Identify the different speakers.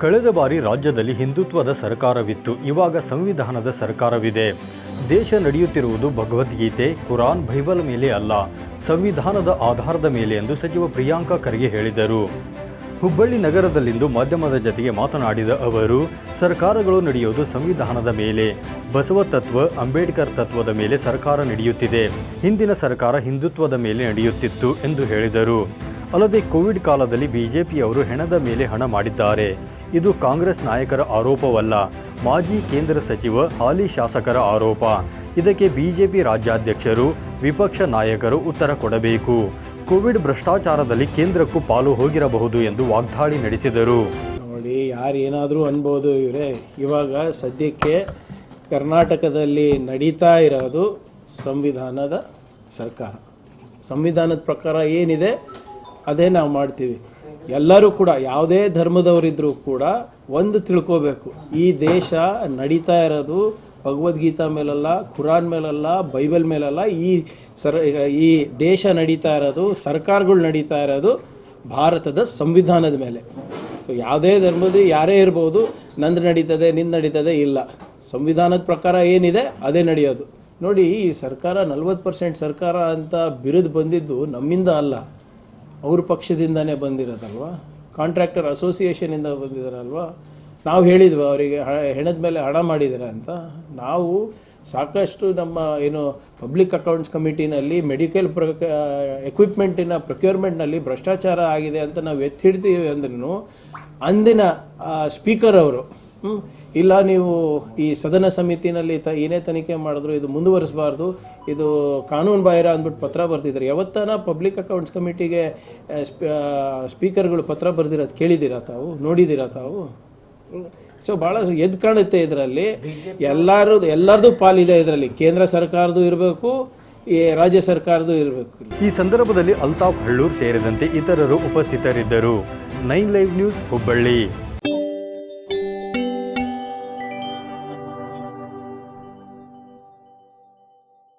Speaker 1: ಕಳೆದ ಬಾರಿ ರಾಜ್ಯದಲ್ಲಿ ಹಿಂದುತ್ವದ ಸರ್ಕಾರವಿತ್ತು. ಇವಾಗ ಸಂವಿಧಾನದ ಸರ್ಕಾರವಿದೆ. ದೇಶ ನಡೆಯುತ್ತಿರುವುದು ಭಗವದ್ಗೀತೆ, ಕುರಾನ್, ಬೈಬಲ್ ಮೇಲೆ ಅಲ್ಲ. ಸಂವಿಧಾನದ ಆಧಾರದ ಮೇಲೆ ಎಂದು ಸಚಿವ ಪ್ರಿಯಾಂಕಾ ಖರ್ಗೆ ಹೇಳಿದರು. ಹುಬ್ಬಳ್ಳಿ ನಗರದಲ್ಲಿಂದು ಮಾಧ್ಯಮದ ಜತೆಗೆ ಮಾತನಾಡಿದ ಅವರು, ಸರ್ಕಾರಗಳು ನಡೆಯುವುದು ಸಂವಿಧಾನದ ಮೇಲೆ. ಬಸವ ತತ್ವ, ಅಂಬೇಡ್ಕರ್ ತತ್ವದ ಮೇಲೆ ಸರ್ಕಾರ ನಡೆಯುತ್ತಿದೆ. ಹಿಂದಿನ ಸರ್ಕಾರ ಹಿಂದುತ್ವದ ಮೇಲೆ ನಡೆಯುತ್ತಿತ್ತು ಎಂದು ಹೇಳಿದರು. ಅಲ್ಲದೆ ಕೋವಿಡ್ ಕಾಲದಲ್ಲಿ ಬಿಜೆಪಿಯವರು ಹೆಣದ ಮೇಲೆ ಹಣ ಮಾಡಿದ್ದಾರೆ. ಇದು ಕಾಂಗ್ರೆಸ್ ನಾಯಕರ ಆರೋಪವಲ್ಲ. ಮಾಜಿ ಕೇಂದ್ರ ಸಚಿವ, ಹಾಲಿ ಶಾಸಕರ ಆರೋಪ. ಇದಕ್ಕೆ ಬಿಜೆಪಿ ರಾಜ್ಯಾಧ್ಯಕ್ಷರು, ವಿಪಕ್ಷ ನಾಯಕರು ಉತ್ತರ ಕೊಡಬೇಕು. ಕೋವಿಡ್ ಭ್ರಷ್ಟಾಚಾರದಲ್ಲಿ ಕೇಂದ್ರಕ್ಕೂ ಪಾಲು ಹೋಗಿರಬಹುದು ಎಂದು ವಾಗ್ದಾಳಿ ನಡೆಸಿದರು.
Speaker 2: ನೋಡಿ ಯಾರು ಏನಾದರೂ ಅನ್ಬೋದು ಇವರೇ. ಇವಾಗ ಸದ್ಯಕ್ಕೆ ಕರ್ನಾಟಕದಲ್ಲಿ ನಡೀತಾ ಇರೋದು ಸಂವಿಧಾನದ ಸರ್ಕಾರ. ಸಂವಿಧಾನದ ಪ್ರಕಾರ ಏನಿದೆ? ಅದೇ ನಾವು ಮಾಡ್ತೀವಿ. ಎಲ್ಲರೂ ಕೂಡ, ಯಾವುದೇ ಧರ್ಮದವರಿದ್ದರೂ ಕೂಡ ಒಂದು ತಿಳ್ಕೋಬೇಕು. ಈ ದೇಶ ನಡೀತಾ ಇರೋದು ಭಗವದ್ಗೀತಾ ಮೇಲಲ್ಲ, ಖುರಾನ್ ಮೇಲಲ್ಲ, ಬೈಬಲ್ ಮೇಲಲ್ಲ, ಈ ಸರ್, ಈ ದೇಶ ನಡೀತಾ ಇರೋದು, ಸರ್ಕಾರಗಳು ನಡೀತಾ ಇರೋದು ಭಾರತದ ಸಂವಿಧಾನದ ಮೇಲೆ. ಸೊ ಯಾವುದೇ ಧರ್ಮದ ಯಾರೇ ಇರ್ಬೋದು, ನಂದು ನಡೀತದೆ, ನಿಂದು ನಡೀತದೆ, ಇಲ್ಲ. ಸಂವಿಧಾನದ ಪ್ರಕಾರ ಏನಿದೆ, ಅದೇ ನಡೆಯೋದು. ನೋಡಿ, ಈ ಸರ್ಕಾರ, ನಲ್ವತ್ತು ಪರ್ಸೆಂಟ್ ಸರ್ಕಾರ ಅಂತ ಬಿರುದು ಬಂದಿದ್ದು ನಮ್ಮಿಂದ ಅಲ್ಲ. ಅವ್ರ ಪಕ್ಷದಿಂದನೇ ಬಂದಿರೋದಲ್ವ? ಕಾಂಟ್ರಾಕ್ಟರ್ ಅಸೋಸಿಯೇಷನಿಂದ ಬಂದಿದಾರಲ್ವಾ? ನಾವು ಹೇಳಿದ್ವಿ, ಅವರಿಗೆ ಹೆಣದ ಮೇಲೆ ಹಣ ಮಾಡಿದ್ದಾರೆ ಅಂತ. ನಾವು ಸಾಕಷ್ಟು ನಮ್ಮ ಏನು ಪಬ್ಲಿಕ್ ಅಕೌಂಟ್ಸ್ ಕಮಿಟಿನಲ್ಲಿ ಮೆಡಿಕಲ್ ಪ್ರ ಎಕ್ವಿಪ್ಮೆಂಟಿನ ಪ್ರೊಕ್ಯೂರ್ಮೆಂಟ್ನಲ್ಲಿ ಭ್ರಷ್ಟಾಚಾರ ಆಗಿದೆ ಅಂತ ನಾವು ಎತ್ತಿ ಹಿಡ್ತೀವಿ ಅಂದ್ರೂ ಅಂದಿನ ಸ್ಪೀಕರ್ ಅವರು ಹ್ಮ್, ಇಲ್ಲ ನೀವು ಈ ಸದನ ಸಮಿತಿನಲ್ಲಿ ತ ಏನೇ ತನಿಖೆ ಮಾಡಿದ್ರು ಇದು ಮುಂದುವರಿಸಬಾರ್ದು. ಇದು ಕಾನೂನು ಬಾಹಿರ ಅಂದ್ಬಿಟ್ಟು ಪತ್ರ ಬರ್ತಿದ್ದಾರೆ ಯಾವತ್ತಾನ ಪಬ್ಲಿಕ್ ಅಕೌಂಟ್ಸ್ ಕಮಿಟಿಗೆ ಸ್ಪೀಕರ್ಗಳು ಪತ್ರ ಬರೆದಿರೋದು ಕೇಳಿದ್ದೀರಾ ತಾವು? ನೋಡಿದ್ದೀರಾ ತಾವು? ಸೊ ಭಾಳ ಎದ್ದು ಕಾಣುತ್ತೆ ಇದರಲ್ಲಿ. ಎಲ್ಲರೂ ಎಲ್ಲರದು ಪಾಲಿದೆ ಇದರಲ್ಲಿ. ಕೇಂದ್ರ ಸರ್ಕಾರದ್ದು ಇರಬೇಕು ಈ ರಾಜ್ಯ ಸರ್ಕಾರದ್ದು ಇರಬೇಕು
Speaker 1: ಈ ಸಂದರ್ಭದಲ್ಲಿ ಅಲ್ತಾಫ್ ಹಳ್ಳೂರ್ ಸೇರಿದಂತೆ ಇತರರು ಉಪಸ್ಥಿತರಿದ್ದರು. Nine live news Hubballi.